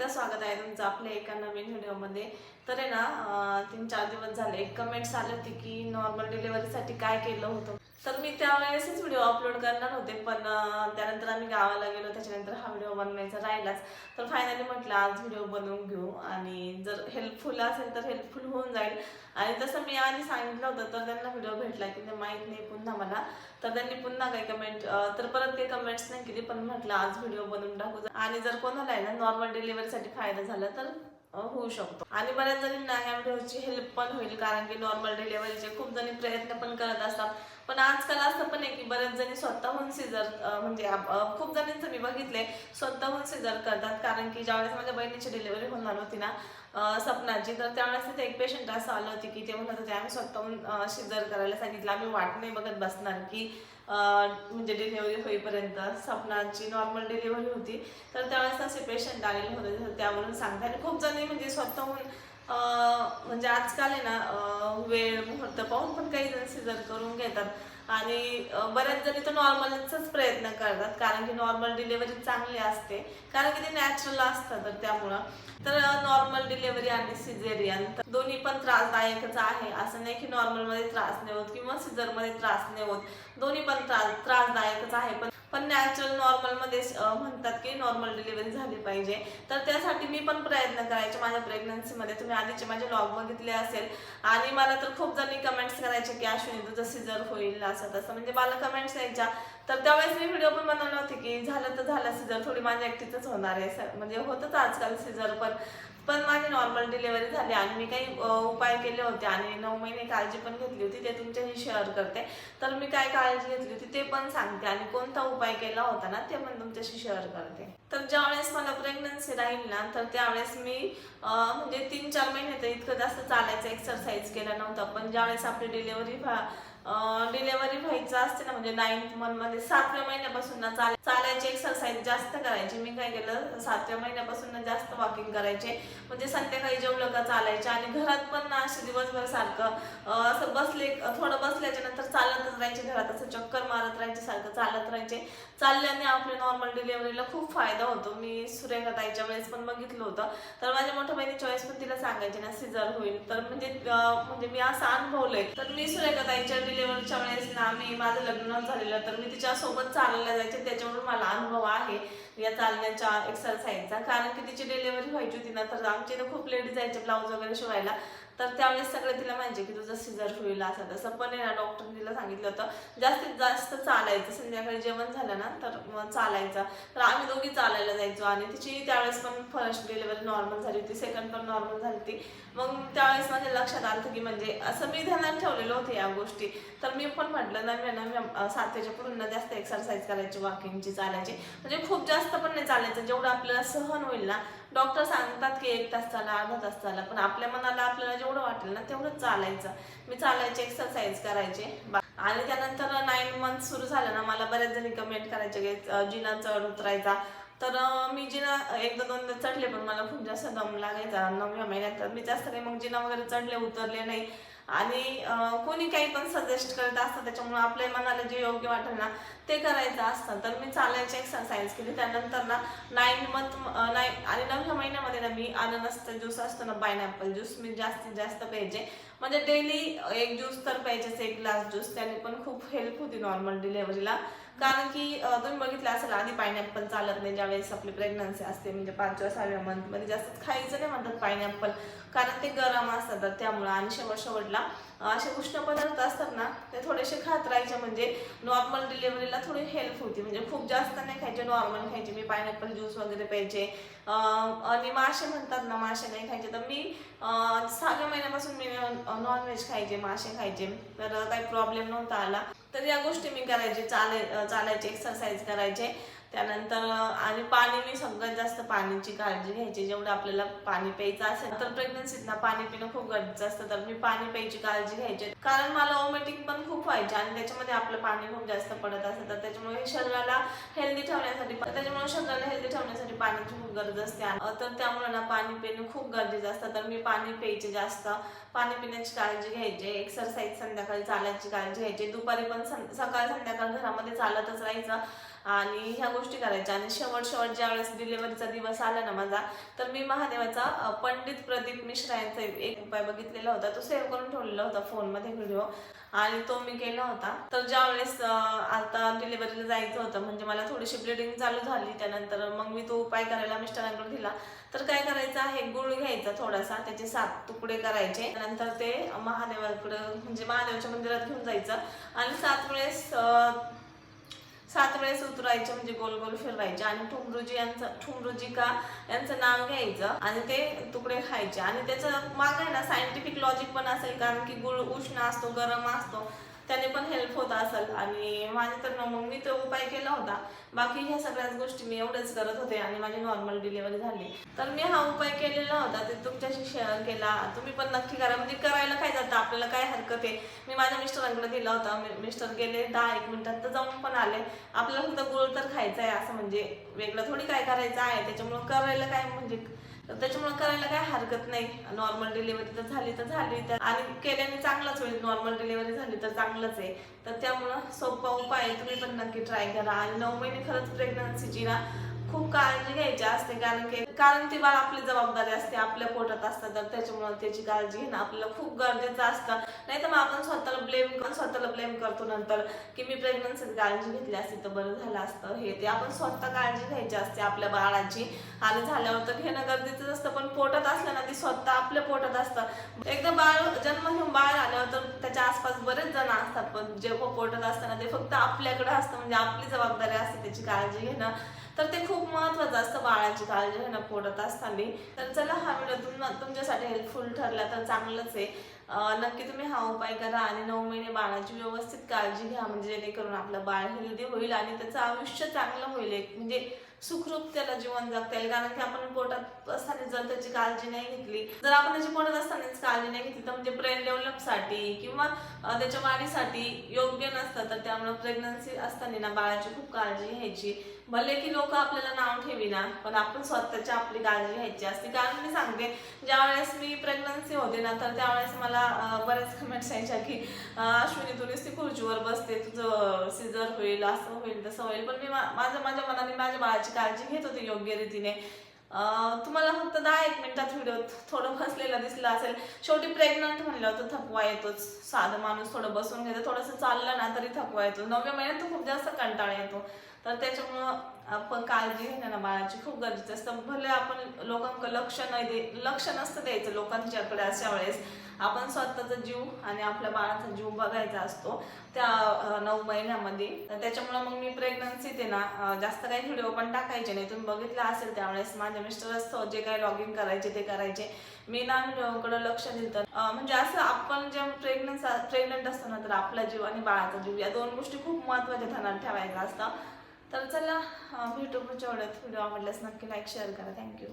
एकदा स्वागत आहे तुमचं आपल्या एका नवीन व्हिडिओमध्ये. तर आहे ना तीन चार दिवस झाले. एक कमेंट्स आले होते की नॉर्मल डिलिव्हरीसाठी काय केलं होतं? तर मी त्यावेळेसच व्हिडिओ अपलोड करणार होते पण त्यानंतर आम्ही गावाला गेलो त्याच्यानंतर हा व्हिडिओ बनवायचा राहिलाच. तर फायनली म्हटलं आज व्हिडिओ बनवून घेऊ आणि जर हेल्पफुल असेल तर हेल्पफुल होऊन जाईल. आणि तसं मी आधी सांगितलं होतं तर त्यांना व्हिडिओ भेटला की ते माहीत नाही पुन्हा मला. तर त्यांनी पुन्हा काही कमेंट तर परत काही कमेंट्स नाही केली पण म्हटलं आज व्हिडिओ बनवून टाकू. आणि जर कोणाला आहे ना नॉर्मल डिलिव्हरीसाठी फायदा झाला तर होऊ शकतो. आणि बऱ्याच जणींना ह्या व्हिडिओची हेल्प पण होईल कारण की नॉर्मल डिलेवरीचे खूप जणी प्रयत्न पण करत असतात. पण आजकाल असं पण आहे की बऱ्याच जणी स्वतःहून सिजर म्हणजे खूप जणींचं मी बघितले स्वतःहून सिजर करतात. कारण की ज्यावेळेस माझ्या बहिणीची डिलिव्हरी होणार होती ना सपनाची तर त्यावेळेस तिथे एक पेशंट असं आलं होती की ते म्हणत होते आम्ही स्वतःहून सिजर करायला सांगितलं आम्ही वाट नाही बघत बसणार की म्हणजे डिलिव्हरी होईपर्यंत सपनाची नॉर्मल डिलिव्हरी होती. तर त्यावेळेस असे पेशंट आलेले होते. तर त्यावरून सांगते आणि खूप जणी म्हणजे स्वतःहून अं, म्हणजे आजकाल आहे ना वेळ मुहूर्त पाहून पण काही जण सिजर करून घेतात. आणि बऱ्याच जणी तर नॉर्मलचाच प्रयत्न करतात कारण की नॉर्मल डिलेवरी चांगली असते. कारण की ते नॅचरल असतं तर त्यामुळं. तर नॉर्मल डिलिव्हरी आणि सिझेरियन दोन्ही पण त्रासदायकच आहे. असं नाही की नॉर्मलमध्ये त्रास नाही होत किंवा सिझरमध्ये त्रास नाही होत. दोन्ही पण त्रास त्रासदायकच आहे. पण पण नॅचरल नॉर्मलमध्ये म्हणतात की नॉर्मल डिलिव्हरी झाली पाहिजे. तर त्यासाठी मी पण प्रयत्न करायचे माझ्या प्रेग्नन्सीमध्ये तुम्ही आधीचे माझे लॉग बघितले असेल. आणि मला तर खूप जणी कमेंट्स करायचे की अश्विनी तुझं सिजर होईल असं तसं. म्हणजे मला कमेंट्स यायच्या. तर त्यावेळेस मी व्हिडिओ पण बनवले होते की झालं तर झालं सिजर थोडी माझ्या एकटीच होणार आहे. म्हणजे होतच आजकाल सिजर पण पण माझी नॉर्मल डिलेवरी झाली आणि मी काही उपाय केले होते आणि नऊ महिने काळजी पण घेतली होती ते तुमच्याशी शेअर करते. तर मी काय काळजी घेतली होती ते पण सांगते आणि कोणता उपाय केला होता ना ते पण तुमच्याशी शेअर करते. तर ज्यावेळेस मला प्रेग्नन्सी राहील ना तर त्यावेळेस मी म्हणजे तीन चार महिने तर इतकं जास्त चालायचं एक्सरसाइज केला नव्हता पण ज्यावेळेस आपली डिलेवरी डिलेवरी व्हायचं असते ना म्हणजे नाईन्थ मंथमध्ये सातव्या महिन्यापासून ना चाल चालायची एक्सरसाइज जास्त करायची. मी काय केलं सातव्या महिन्यापासून ना जास्त वॉकिंग करायचे. म्हणजे संध्याकाळी जेवलं का चालायचे. आणि घरात पण ना असे दिवसभर सारखं असं बसले थोडं बसल्याच्या नंतर चालतच राहायचे घरात. असं चक्कर मारत राहायचे सारखं चालत राहायचे. चालल्याने आपल्या नॉर्मल डिलेवरीला खूप फायदा होतो. मी सुरेखा ताईच्या वेळेस पण बघितलं होतं. तर माझ्या मोठ्या बहिणी चॉईस पण तिला सांगायचे ना सिजर होईल. तर म्हणजे म्हणजे मी असं अनुभवलंय. तर मी सुरेखा ताईच्या वेळेस ना मी माझं लग्न झालेलं तर मी तिच्या सोबत चालायला जायचे. त्याच्यावरून मला अनुभव आहे या चालण्याच्या एक्सरसाइजचा कारण की तिची डिलेवरी व्हायची होती ना तर आमच्या खूप लेडीज जायचे ब्लाऊज वगैरे शिवायला. तर त्यावेळेस सगळे तिला माहिती की तुझं सिझर होईल असं तसं. पण आहे ना डॉक्टरने तिला सांगितलं होतं जास्तीत जास्त चालायचं. संध्याकाळी जेवण झालं ना तर मग चालायचं. तर आम्ही दोघी चालायला जायचो आणि तिची त्यावेळेस पण फर्स्ट डिलिव्हरी नॉर्मल झाली होती सेकंड पण नॉर्मल झाली होती. मग त्यावेळेस माझ्या लक्षात आलं की म्हणजे असं मी ध्यानात ठेवलेलं होते या गोष्टी. तर मी पण म्हटलं ना मी ना सातव्याच्या पूर्ण जास्त एक्सरसाइज करायची वॉकिंगची चालायची. म्हणजे खूप जास्त पण नाही चालायचं. जेवढं आपल्याला सहन होईल ना डॉक्टर सांगतात की एक तास चाला अर्धा तास चाला पण आपल्या मनाला आपल्याला जेवढं वाटेल ना तेवढंच चालायचं. मी चालायचे एक्सरसाइज करायचे. आणि त्यानंतर नाईन मंथ सुरू झालं ना मला बऱ्याच जणी कमेंट करायचे की जिना चढ उतरायचा. तर मी जिना एकदा दोनदा चढले पण मला खूप जास्त दम लागायचा. नवव्या महिन्यात तर मी जास्त काही मग जिना वगैरे चढले उतरले नाही. आणि कोणी काही पण सजेस्ट करत असतं त्याच्यामुळे आपल्या मनाला जे योग्य वाटेल ना ते करायचं असतं. तर मी चालायची एक्सरसाइज केली. त्यानंतर ना नाईन मंथ नाईन आणि नवव्या महिन्यामध्ये ना मी अननसचा ज्यूस असतो ना पायनॅपल ज्यूस मी जास्तीत जास्त प्यायचे. म्हणजे डेली एक ज्यूस तर प्यायचेच एक ग्लास ज्यूस त्याने पण खूप हेल्प होती नॉर्मल डिलेव्हरीला कारण की तुम्ही बघितलं असेल आधी पायनॅपल चालत नाही. ज्यावेळेस आपली प्रेग्नन्सी असते म्हणजे पाचव्या सहाव्या मंथमध्ये जास्त खायचं नाही म्हणतात पायनॅपल कारण ते गरम असतात त्यामुळं आणि शेवट शेवटला असे उष्ण पदार्थ असतात ना ते थोडेसे खात राहायचे म्हणजे नॉर्मल डिलिव्हरीला थोडी हेल्प होती. म्हणजे खूप जास्त नाही खायचे नॉर्मल खायचे. मी पायनॅपल ज्यूस वगैरे प्यायचे. आणि मासे म्हणतात ना मासे नाही खायचे. तर मी सहा सहाव्या महिन्यापासून मी नॉनव्हेज खायचे मासे खायचे. तर काही प्रॉब्लेम नव्हता आला. तर या गोष्टी मी करायचे. चाले चालायचे एक्सरसाइज करायचे. त्यानंतर आणि पाणी मी सगळ्यात जास्त पाण्याची काळजी घ्यायची. जेवढं आपल्याला पाणी प्यायचं असेल तर प्रेग्नन्सीतना पाणी पिणं खूप गरजेचं असतं. तर मी पाणी प्यायची काळजी घ्यायची. कारण मला ओमेटिक पण खूप व्हायचे आणि त्याच्यामध्ये आपलं पाणी खूप जास्त पडत असतं. तर त्याच्यामुळे शरीराला हेल्दी ठेवण्यासाठी त्याच्यामुळे शरीराला हेल्दी ठेवण्यासाठी पाण्याची खूप गरज असते. तर त्यामुळे ना पाणी पिणं खूप गरजेचं असतं. तर मी पाणी प्यायचे जास्त. पाणी पिण्याची काळजी घ्यायची. एक्सरसाइज संध्याकाळी चालायची काळजी घ्यायची. दुपारी पण सकाळ संध्याकाळ घरामध्ये चालतच राहायचं. आणि ह्या गोष्टी करायच्या. आणि शेवट शेवट ज्या वेळेस डिलिव्हरीचा दिवस आला ना माझा तर मी महादेवाचा पंडित प्रदीप मिश्रा यांचा एक उपाय बघितलेला होता. तो सेव्ह करून ठेवलेला होता फोनमध्ये व्हिडिओ आणि तो मी केला होता. तर ज्या वेळेस आता डिलिव्हरीला जायचं होतं म्हणजे मला थोडीशी ब्लिडिंग चालू झाली त्यानंतर मग मी तो उपाय करायला मिस्टरांकडून दिला. तर काय करायचं आहे गुळ घ्यायचा थोडासा त्याचे सात तुकडे करायचे. नंतर ते महादेवाकडं म्हणजे महादेवाच्या मंदिरात घेऊन जायचं. आणि सात वेळेस वेळेस उतरायचे म्हणजे गोल गोल फिरवायचे. आणि ठुमरुजी यांचं ठुमरुजी का यांचं नाव घ्यायचं आणि ते तुकडे खायचे. आणि त्याचं माग आहे ना सायंटिफिक लॉजिक पण असेल कारण की गुळ उष्ण असतो गरम असतो. त्याने पण हेल्प होत असेल. आणि माझ्या तर मग मी तो उपाय केला होता. बाकी ह्या सगळ्याच गोष्टी मी एवढंच करत होते आणि माझी नॉर्मल डिलिव्हरी झाली. तर मी हा उपाय केलेला होता. ते तुमच्याशी शेअर केला. तुम्ही पण नक्की करा. म्हणजे करायला काय जातं? आपल्याला काय हरकत आहे? मी माझ्या मिस्टरांकडे दिला होता. मी- मिस्टर गेले दहा एक मिनिटात तर जाऊन पण आले. आपल्याला फक्त गुळ तर खायचा आहे असं म्हणजे वेगळं थोडी काय करायचं आहे? त्याच्यामुळं करायला काय म्हणजे तर त्याच्यामुळे करायला काय हरकत नाही. नॉर्मल डिलिव्हरी तर झाली तर झाली तर आणि केल्याने चांगलंच होईल. नॉर्मल डिलिव्हरी झाली तर चांगलंच आहे. तर त्यामुळं सोपा उपाय आहे तुम्ही पण नक्की ट्राय करा. आणि नऊ महिने खरंच प्रेग्नन्सीची ना खूप काळजी घ्यायची असते कारण की कारण ती बाळ आपली जबाबदारी असते आपल्या पोटात असतं तर त्याच्यामुळे त्याची काळजी घेणं आपल्याला खूप गरजेचं असतं. नाही तर मग आपण स्वतःला ब्लेम स्वतःला ब्लेम करतो नंतर की मी प्रेग्नन्सीत काळजी घेतली असती तर बरं झालं असतं. हे ते आपण स्वतः काळजी घ्यायची असते आपल्या बाळाची. आणि झाल्यावर तर घेणं गरजेचं असतं पण पोटात असलं ना ती स्वतः आपल्या पोटात असतं. एकदा बाळ जन्म घेऊन बाळ आल्यावर तर त्याच्या आसपास बरेच जण असतात पण जेव्हा पोटात असताना ते फक्त आपल्याकडे असतं म्हणजे आपली जबाबदारी असते त्याची काळजी घेणं. तर ते खूप महत्वाचं असतं. बाळाची काळजी घेणं फोडत असताना. तर चला हा व्हिडिओ तुम तुमच्यासाठी हेल्पफुल ठरला तर चांगलंच आहे. नक्की तुम्ही हा उपाय करा आणि नऊ महिने बाळाची व्यवस्थित काळजी घ्या. म्हणजे जेणेकरून आपलं बाळ हेल्दी होईल आणि त्याचं आयुष्य चांगलं होईल. एक म्हणजे सुखरूप त्याला जीवन जगता येईल. कारण की आपण पोटात असताना जर त्याची काळजी नाही घेतली जर आपण त्याची पोटात असतानाच काळजी नाही घेतली तर म्हणजे ब्रेन डेव्हलपसाठी किंवा त्याच्या वाढीसाठी योग्य नसतं तर त्यामुळे प्रेग्नन्सी असताना ना बाळाची खूप काळजी घ्यायची. भले की लोक आपल्याला नाव ठेवीना पण आपण स्वतःची आपली काळजी घ्यायची असते. कारण मी सांगते ज्यावेळेस मी प्रेग्नन्सी होते ना तर त्यावेळेस मला बऱ्याच कमेंट्स यायच्या की अश्विनी तू नुसती खुर्चीवर बसते तुझं सिजर होईल असं होईल तसं होईल. पण मी माझ्या माझ्या मनाने माझ्या बाळाची काळजी घेत होते योग्य रीतीने. तुम्हाला फक्त दहा एक मिनिटात व्हिडिओ थोडं बसलेला दिसला असेल शेवटी प्रेग्नंट म्हणलं तर थकवा येतोच. साधं माणूस थोडं बसून घेतो थोडंसं चाललं ना तरी थकवा येतो. नवव्या महिन्यात तो खूप जास्त कंटाळा येतो. तर त्याच्यामुळं आपण काळजी घेणं ना बाळाची खूप गरजेचं असतं. भले आपण लोकांकडे लक्ष नाही दे लक्ष नसतं द्यायचं लोकांच्याकडे अशा वेळेस. आपण स्वतःचा जीव आणि आपल्या बाळाचा जीव बघायचा असतो त्या नऊ महिन्यामध्ये. तर त्याच्यामुळं मग मी प्रेग्नन्सी ते ना जास्त काही व्हिडिओ पण टाकायचे नाही. तुम्ही बघितलं असेल त्यावेळेस माझ्या मिस्टर असतो जे काही लॉग इन करायचे ते करायचे. मी ना व्हिडिओकडे लक्ष दिलं म्हणजे असं आपण जेव्हा प्रेग्नन्स प्रेग्नंट असतो ना तर आपला जीव आणि बाळाचा जीव या दोन गोष्टी खूप महत्त्वाच्या ध्यानात ठेवायचा असतात तर चला अं, भेटू पुढच्या आवडत व्हिडिओ आवडल्यास नक्की लाईक शेअर करा. थँक्यू